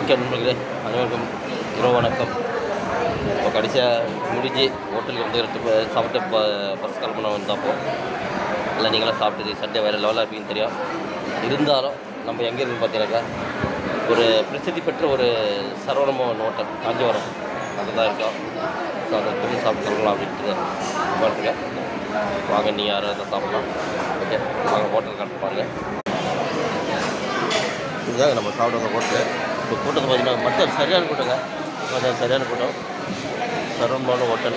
Okay நண்பர்களே அனைவருக்கும் இரவு வணக்கம். இப்போ கடைசியாக முடிஞ்சு ஹோட்டலுக்கு வந்து எடுத்து சாப்பிட்டு இப்போ பஸ் கால் வந்தப்போ இல்லை நீங்களாம் சாப்பிட்டது சண்டே வேறு லெவலாக இருப்பீங்கன்னு தெரியும். இருந்தாலும் நம்ம எங்கே இருக்குன்னு பார்த்தீங்கன்னாக்கா ஒரு பிரசித்தி பெற்ற ஒரு சரவணமோகன் ஹோட்டல் காஞ்சிபுரம். அங்கே தான் இருக்கோம். ஸோ அதை திரும்பி சாப்பிட்டு சொல்லலாம் அப்படின்ட்டு பாருங்க வாங்க நீங்கள் யாரும் அதை சாப்பிட்லாம். ஓகே வாங்க ஹோட்டல் காட்டு பாருங்கள் இதுதான் நம்ம சாப்பிட வந்த ஹோட்டல் இப்போ கூட்டத்தை பார்த்தீங்கன்னா மற்ற சரியான கூட்டங்க. மற்ற சரியான கூட்டம். சரவணமான ஹோட்டல்.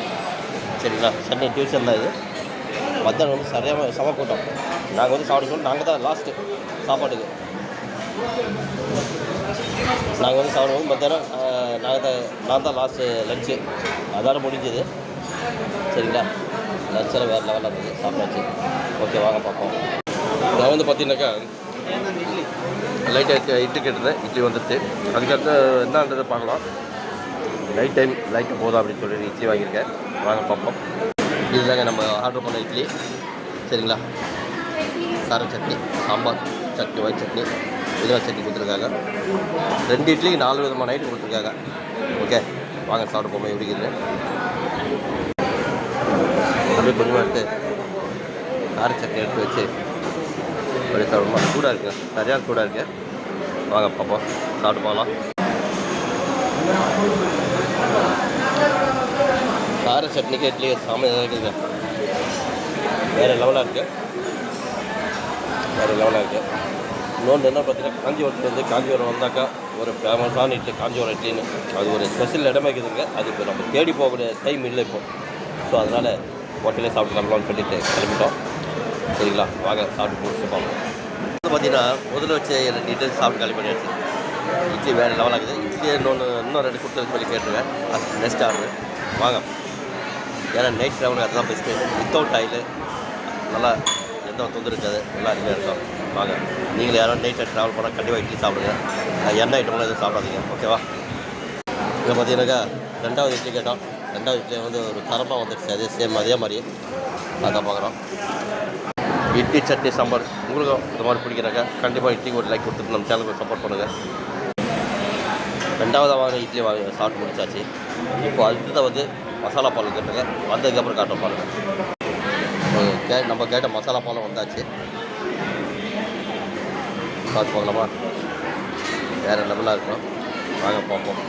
சரிங்களா? சண்டே டியூஷன் தான் இது. மத்தியானம் வந்து சரியான சம கூட்டம். நாங்கள் வந்து சாப்பிட சொல்லி நாங்கள் தான் லாஸ்ட்டு சாப்பாட்டுக்கு. நாங்கள் வந்து சாப்பிடுவோம் மத்தியானம் நாங்கள் தான் நான் தான் லாஸ்ட்டு லஞ்சு அதோட முடிஞ்சது. சரிங்களா? லஞ்செல்லாம் வேறு லெவலில் இருந்தது சாப்பிடாச்சு ஓகே வாங்க பார்ப்போம். நான் வந்து பார்த்தீங்கன்னாக்கா லைட்டாக இட்லி கேட்டிருந்தேன் இட்லி வந்துருச்சு. அதுக்கடுத்து என்னன்றதை பார்க்கலாம். நைட் டைம் லைட்டு போதும் அப்படின்னு சொல்லி இட்லி வாங்கியிருக்கேன். வாங்க பார்ப்போம். இதுதாங்க நம்ம ஆர்டர் பண்ண இட்லி. சரிங்களா? கார சட்னி சாம்பார் சட்னி ஒயிட் சட்னி புதினா சட்னி கொடுத்துருக்காங்க. ரெண்டு இட்லி நாலு விதமான நைட்டு கொடுத்துருக்காங்க. ஓகே வாங்க சாப்பிட போகும் எப்படி இருக்குது அப்படியே கொஞ்சமாக எடுத்து கார சட்னி எடுத்து வச்சு அப்படியே சாப்பிடுமா சூடாக இருக்குங்க சரியான சூடாக இருக்கு. வாங்க பார்ப்போம் சாப்பிட்டு போகலாம் கார சட்னிக்கு இட்லி சாமியாக இருக்குதுங்க வேறு லெவலாக இருக்குது வேறு லெவலாக இருக்குது இன்னொன்று என்ன பார்த்தீங்கன்னா காஞ்சிபுரத்தில் வந்து காஞ்சிபுரம் வந்தாக்கா ஒரு ஃபேமஸான இட்லி காஞ்சிபுரம் இட்லின்னு. அது ஒரு ஸ்பெஷல் இடமே இருக்குதுங்க. அது இப்போ நம்ம தேடி போகக்கூடிய டைம் இல்லை இப்போ. ஸோ அதனால் ஹோட்டலே சாப்பிட்டு வரலாம்னு சொல்லிட்டு கிளம்பிட்டோம். சரிங்களா? வாங்க சாப்பிட்டு முடிச்சு பார்ப்போம் பார்த்தீங்கன்னா முதல்ல வச்சு ரெண்டு இட்லி சாப்பிட்டு காலி பண்ணியாச்சு இட்லி வேறு லெவலாக இருக்குது இட்லி இன்னொன்று இன்னும் ரெண்டு கொடுத்து சொல்லி கேட்டுருவேன் அது நெக்ஸ்ட் ஆர்டர் வாங்க. ஏன்னா நைட் ட்ராவலுக்கு அதுதான் பெஸ்ட்டு வித்தவுட் ஆயில் நல்லா எந்த தொந்தரவு இருக்காது. நல்லா அருமையாக இருக்கும். வாங்க. நீங்கள் யாரும் நைட்டில் ட்ராவல் பண்ணால் கண்டிப்பாக இட்லி சாப்பிடுங்க. எண்ணெய் ஐட்டம்லாம் எதுவும் சாப்பிடாதீங்க. ஓகேவா இங்கே பார்த்தீங்கன்னாக்கா ரெண்டாவது இட்லி கேட்டோம். ரெண்டாவது இட்லி வந்து ஒரு தரமாக வந்துடுச்சு. அதே சேம் அதே மாதிரி அதான் பார்க்குறோம். இட்லி சட்னி சாம்பார். உங்களுக்கும் இந்த மாதிரி பிடிக்கிறாங்க கண்டிப்பாக இட்லிக்கு ஒரு லைக் கொடுத்துட்டு நம்ம சேனலுக்கு சப்போர்ட் பண்ணுங்கள் ரெண்டாவது வாங்கின இட்லி வாங்கி சாப்பிட்டு முடிச்சாச்சு. இப்போ அடுத்தது வந்து மசாலா பால் கேட்டுங்க. வந்ததுக்கப்புறம் காட்ட பாருங்கள் கே நம்ம கேட்ட மசாலா பாலும் வந்தாச்சு. பார்த்து போகலாமா வேறு லெவலாக இருக்கும் வாங்க பார்ப்போம்.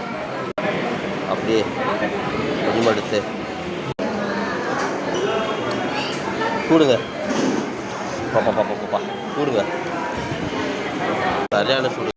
அப்படியே கொஞ்சமாக எடுத்து. கூடுங்க பாப்பா பாப்பா பாப்பா கூடுங்க சரியான சூடு